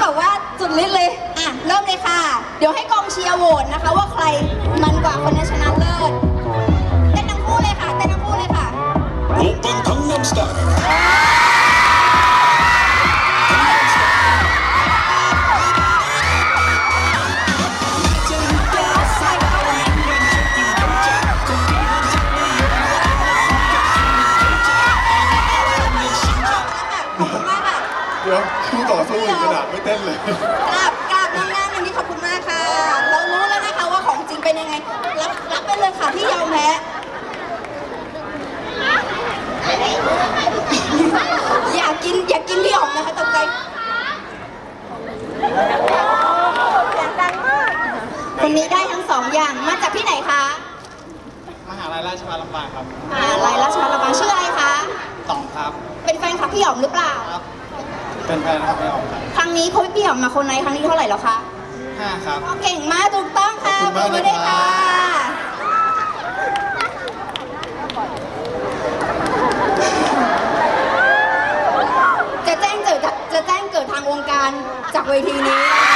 แบบว่าจุดลิ้นเลย อะ เริ่มเลยค่ะ เดี๋ยวให้กองเชียร์โหวตนะคะ ว่าใครมันกว่าคนนั้นชนะเลิศเต้นทั้งคู่เลยค่ะเต้นทั้งคู่เลยค่ะ เดี๋ยวคู่ต่อสู้อีกขนาดไม่เต้นเลย กราบกราบน้องน้ำอย่างนี้ขอบคุณมากค่ะ เรารู้แล้วนะคะว่าของจริงเป็นยังไง รับรับไปเลยค่ะที่ยอมแพ้อยากกินอยากกินพี่อ๋อมนะคะตกใจคนนี้ได้ทั้งสองอย่างมาจากที่ไหนคะมหาลัยราชภัฏลำปางครับมหาลัยราชภัฏลำปางชื่ออะไรคะต่องครับ เป็นแฟนคลับพี่อ๋อมหรือเปล่าครับ เป็นแฟนครับไม่ออกครับครั้งนี้เขาพี่อ๋อมมาคนไหนครั้งนี้เท่าไหร่แล้วคะห้าครับ เก่งมากถูกต้องค่ะขอบคุณมากปรบด้วยนะครัค่ะบจะแจ้งเกิดจะแจ้งเกิดทางวงการจากเวทีนี้